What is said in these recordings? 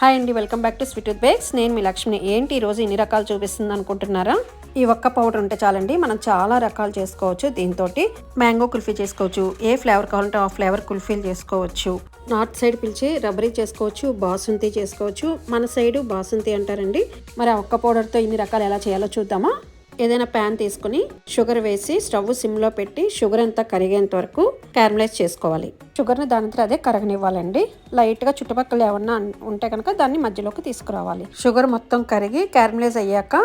Hi అండి welcome back to sweet with bakes. నేను మీ లక్ష్మిని. ఏంటి ఈరోజు ఇన్ని రకాలు చూపిస్తుంది అనుకుంటున్నారా? ఈ ఒక్క పౌడర్ ఉంటే చాలండి మనం చాలా రకాలు చేసుకోవచ్చు. దీంతో మ్యాంగో కుల్ఫీ చేసుకోవచ్చు ఏ ఫ్లేవర్ కావాలంటే ఆ ఫ్లేవర్ కుల్ఫీలు చేసుకోవచ్చు. నార్త్ సైడ్ పిలిచి రబ్బరీ చేసుకోవచ్చు బాసుంతి చేసుకోవచ్చు. మన సైడు బాసుంతి అంటారండి. మరి ఆ ఒక్క పౌడర్తో ఇన్ని రకాలు ఎలా చేయాలో చూద్దామా? ఏదైనా ప్యాన్ తీసుకుని షుగర్ వేసి స్టవ్ సిమ్లో పెట్టి షుగర్ అంతా కరిగేంత వరకు క్యారమలైజ్ చేసుకోవాలి. షుగర్ని దాని అదే కరగనివ్వాలండి. లైట్గా చుట్టుపక్కల ఏమన్నా ఉంటే కనుక దాన్ని మధ్యలోకి తీసుకురావాలి. షుగర్ మొత్తం కరిగి క్యారమలైజ్ అయ్యాక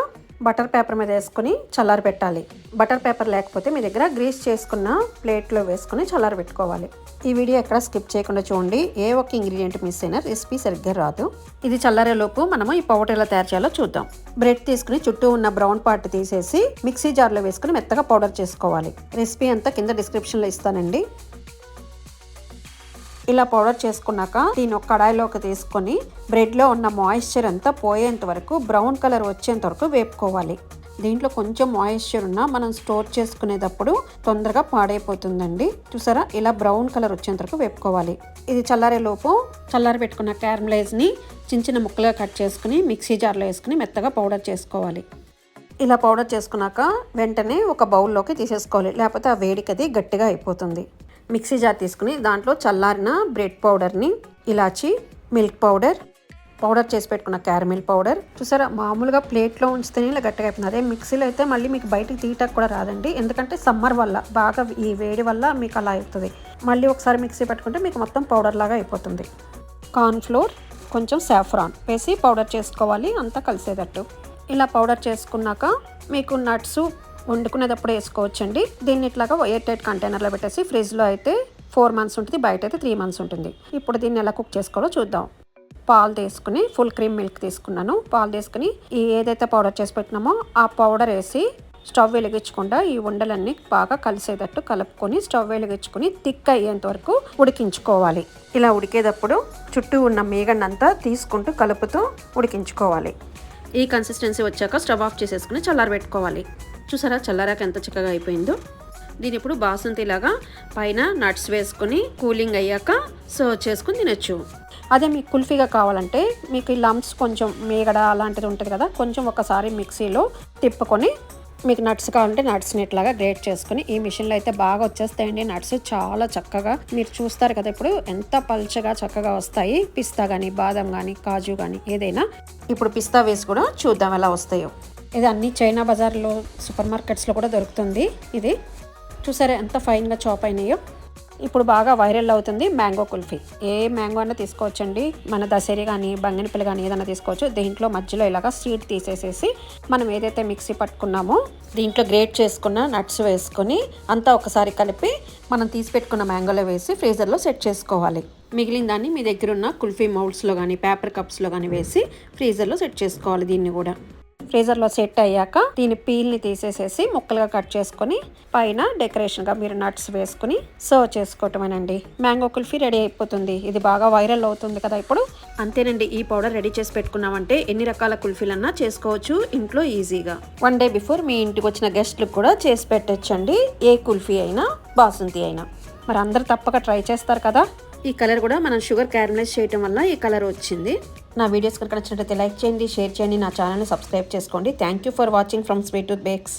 బటర్ పేపర్ మీద వేసుకుని చల్లారి పెట్టాలి. బటర్ పేపర్ లేకపోతే మీ దగ్గర గ్రీస్ చేసుకున్న ప్లేట్లో వేసుకుని చల్లారి పెట్టుకోవాలి. ఈ వీడియో ఎక్కడ స్కిప్ చేయకుండా చూడండి. ఏ ఒక్క ఇంగ్రీడియంట్ మిస్ అయినా రెసిపీ సరిగ్గా రాదు. ఇది చల్లారే లోపు మనము ఈ పౌడర్ ఎలా తయారు చేయాలో చూద్దాం. బ్రెడ్ తీసుకుని చుట్టూ ఉన్న బ్రౌన్ పార్ట్ తీసేసి మిక్సీ జార్లో వేసుకుని మెత్తగా పౌడర్ చేసుకోవాలి. రెసిపీ అంతా కింద డిస్క్రిప్షన్లో ఇస్తానండి. ఇలా పౌడర్ చేసుకున్నాక దీన్ని ఒక కడాయిలోకి తీసుకొని బ్రెడ్లో ఉన్న మాయిశ్చర్ అంతా పోయేంత వరకు బ్రౌన్ కలర్ వచ్చేంత వరకు వేపుకోవాలి. దీంట్లో కొంచెం మాయిశ్చర్ ఉన్నా మనం స్టోర్ చేసుకునేటప్పుడు తొందరగా పాడైపోతుందండి. చూసారా? ఇలా బ్రౌన్ కలర్ వచ్చేంత వరకు వేపుకోవాలి. ఇది చల్లారేలోపు చల్లారి పెట్టుకున్న క్యారమలైజ్ని చిన్న చిన్న ముక్కలుగా కట్ చేసుకుని మిక్సీ జార్లో వేసుకుని మెత్తగా పౌడర్ చేసుకోవాలి. ఇలా పౌడర్ చేసుకున్నాక వెంటనే ఒక బౌల్లోకి తీసేసుకోవాలి. లేకపోతే ఆ వేడికది గట్టిగా అయిపోతుంది. మిక్సీ జార్ తీసుకుని దాంట్లో చల్లారిన బ్రెడ్ పౌడర్ని ఇలాచి మిల్క్ పౌడర్ పౌడర్ చేసి పెట్టుకున్న క్యారమిల్ పౌడర్. చూసారా మామూలుగా ప్లేట్లో ఉంచితేనే ఇలా గట్టిగా అయిపోతుంది. అదే మిక్సీలో అయితే మళ్ళీ మీకు బయటికి తీయటకు కూడా రాదండి. ఎందుకంటే సమ్మర్ వల్ల బాగా ఈ వేడి వల్ల మీకు అలా అవుతుంది. మళ్ళీ ఒకసారి మిక్సీ పెట్టుకుంటే మీకు మొత్తం పౌడర్ లాగా అయిపోతుంది. కార్న్ ఫ్లోర్ కొంచెం సాఫ్రాన్ వేసి పౌడర్ చేసుకోవాలి అంతా కలిసేటట్టు. ఇలా పౌడర్ చేసుకున్నాక మీకు నట్స్ వండుకునేటప్పుడు వేసుకోవచ్చండి. దీన్ని ఇట్లాగా ఎయిర్ టైట్ కంటైనర్లో పెట్టేసి ఫ్రిడ్జ్లో అయితే ఫోర్ మంత్స్ ఉంటుంది బయట అయితే త్రీ మంత్స్ ఉంటుంది. ఇప్పుడు దీన్ని ఎలా కుక్ చేసుకోవాలో చూద్దాం. పాలు తీసుకుని ఫుల్ క్రీమ్ మిల్క్ తీసుకున్నాను. పాలు తీసుకుని ఏదైతే పౌడర్ చేసి పెట్టినామో ఆ పౌడర్ వేసి స్టవ్ వెలిగించకుండా ఈ ఉండలన్నీ బాగా కలిసేటట్టు కలుపుకొని స్టవ్ వెలిగించుకొని థిక్ అయ్యేంత వరకు ఉడికించుకోవాలి. ఇలా ఉడికేటప్పుడు చుట్టూ ఉన్న మీగన్నంతా తీసుకుంటూ కలుపుతూ ఉడికించుకోవాలి. ఈ కన్సిస్టెన్సీ వచ్చాక స్టవ్ ఆఫ్ చేసేసుకుని చల్లారబెట్టుకోవాలి చూసారా? చల్లారాక ఎంత చక్కగా అయిపోయిందో. దీని ఇప్పుడు బాసంతిలాగా పైన నట్స్ వేసుకొని కూలింగ్ అయ్యాక సర్వ్ చేసుకుని తినొచ్చు. అదే మీకు కుల్ఫీగా కావాలంటే మీకు ఈ లంప్స్ కొంచెం మేగడ అలాంటిది ఉంటుంది కదా కొంచెం ఒకసారి మిక్సీలో తిప్పుకొని మీకు నట్స్ కావాలంటే నట్స్ని ఇట్లాగా గ్రేట్ చేసుకుని ఈ మిషన్లో అయితే బాగా వచ్చేస్తాయండి. నట్స్ చాలా చక్కగా మీరు చూస్తారు కదా ఇప్పుడు ఎంత పల్చగా చక్కగా వస్తాయి. పిస్తా కానీ బాదం కానీ కాజు కానీ ఏదైనా ఇప్పుడు పిస్తా వేసి కూడా చూద్దాం ఎలా వస్తాయో. ఇది అన్ని చైనా బజార్లో సూపర్ మార్కెట్స్లో కూడా దొరుకుతుంది. ఇది చూసారా ఎంత ఫైన్గా చాప్ అయినాయో? ఇప్పుడు బాగా వైరల్ అవుతుంది మ్యాంగో కుల్ఫీ. ఏ మ్యాంగో అయినా తీసుకోవచ్చండి. మన దసరి కానీ బంగినపల్లి కానీ ఏదైనా తీసుకోవచ్చు. దీంట్లో మధ్యలో ఇలాగ స్వీట్ తీసేసేసి మనం ఏదైతే మిక్సీ పట్టుకున్నామో దీంట్లో గ్రేట్ చేసుకున్న నట్స్ వేసుకొని అంతా ఒకసారి కలిపి మనం తీసి పెట్టుకున్న మ్యాంగోలో వేసి ఫ్రీజర్లో సెట్ చేసుకోవాలి. మిగిలిన దాన్ని మీ దగ్గర ఉన్న కుల్ఫీ మౌల్డ్స్లో కానీ పేపర్ కప్స్లో కానీ వేసి ఫ్రీజర్లో సెట్ చేసుకోవాలి దీన్ని కూడా. ఫ్రీజర్లో సెట్ అయ్యాక దీని పీల్ని తీసేసేసి ముక్కలుగా కట్ చేసుకొని పైన డెకరేషన్గా మీరు నట్స్ వేసుకుని సర్వ్ చేసుకోవటమేనండి. మ్యాంగో కుల్ఫీ రెడీ అయిపోతుంది. ఇది బాగా వైరల్ అవుతుంది కదా ఇప్పుడు. అంతేనండి ఈ పౌడర్ రెడీ చేసి పెట్టుకున్నామంటే ఎన్ని రకాల కుల్ఫీలన్నా చేసుకోవచ్చు ఇంట్లో ఈజీగా. వన్ డే బిఫోర్ మీ ఇంటికి వచ్చిన గెస్ట్లకు కూడా చేసి పెట్టచ్చండి. ఏ కుల్ఫీ అయినా బాసుంతి అయినా. మరి అందరు తప్పక ట్రై చేస్తారు కదా. ఈ కలర్ కూడా మనం షుగర్ క్యారమలైజ్ చేయటం వల్ల ఈ కలర్ వచ్చింది. నా వీడియోస్ కనుక నచ్చినట్లయితే లైక్ చేయండి షేర్ చేయండి. నా ఛానల్ని సబ్స్క్రైబ్ చేసుకోండి. Thank you for watching from sweet tooth bakes